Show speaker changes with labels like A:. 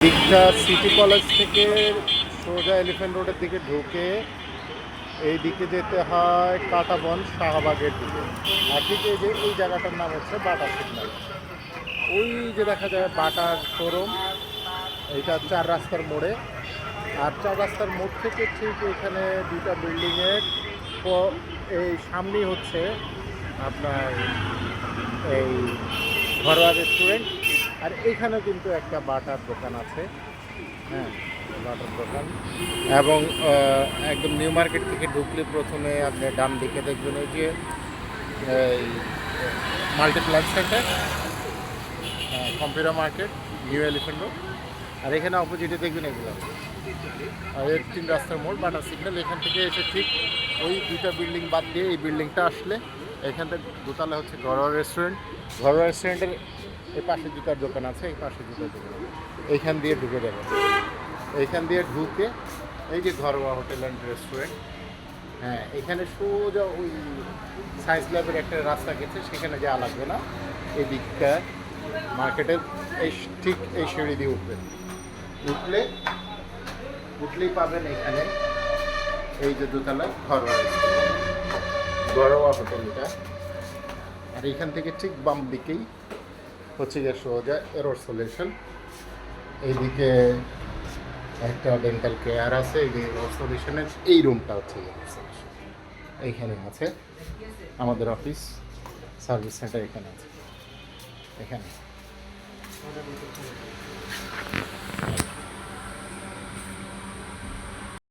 A: দিকটা city college থেকে সোজা এলিফ্যান্ট রোডের দিকে ঢুকে এই দিকে যেতে হয় কাটাবন শাহবাগের দিকে। আর ঠিক যে এই জায়গাটার নাম হচ্ছে বাটা সিগন্যাল। ওই যে দেখা যায় বাটার শোরুম, এইটা চার রাস্তার মোড়ে। আর চার রাস্তার মোড় থেকে ঠিক এখানে দুটা বিল্ডিংয়ের এই সামনেই হচ্ছে আপনার এই ঘরোয়া রেস্টুরেন্ট আর এখানেও কিন্তু একটা বাটার দোকান আছে। হ্যাঁ বাটার দোকান। এবং একদম নিউ মার্কেট থেকে ঢুকলে প্রথমে আপনি ডান দিকে দেখবেন এই যে, এই Multiplan Center. Computer market, New Elephant Road. আর এখানে অপোজিটে দেখবেন এগুলো। এর তিন রাস্তার মোড়, বাটার সিগন্যাল। এখান থেকে এসে ঠিক ওই দুইটা বিল্ডিং বাদ দিয়ে এই বিল্ডিংটা আসলে এখান থেকে দোতলা হচ্ছে ঘরোয়া রেস্টুরেন্ট। ঘরোয়া রেস্টুরেন্টের এই পাশে জুতার দোকান আছে, এই পাশে জুতার দোকান এইখান দিয়ে ঢুকে যাবেন এইখান দিয়ে ঢুকে এই যে ঘরোয়া হোটেল অ্যান্ড রেস্টুরেন্ট হ্যাঁ এখানে সোজা ওই সায়েন্স ল্যাবের একটা রাস্তা গেছে, সেখানে যাওয়া লাগবে না। এই দিকটা মার্কেটের এই ঠিক এই সিঁড়ি দিয়ে উঠবেন উঠলে, উঠলেই পাবেন এখানে এই যে দোতলা ঘরোয়া ঘরোয়া হোটেল এটা। আর এখান থেকে ঠিক বাম দিকেই হচ্ছে যে সোজা এরোর সলিউশন এইদিকে একটা ডেন্টাল কেয়ার আছে, এই যে এরোর সলিউশনের এই রুমটা হচ্ছে সলিউশন এইখানে আছে আমাদের অফিস সার্ভিস সেন্টার এখানে আছে। এখানে।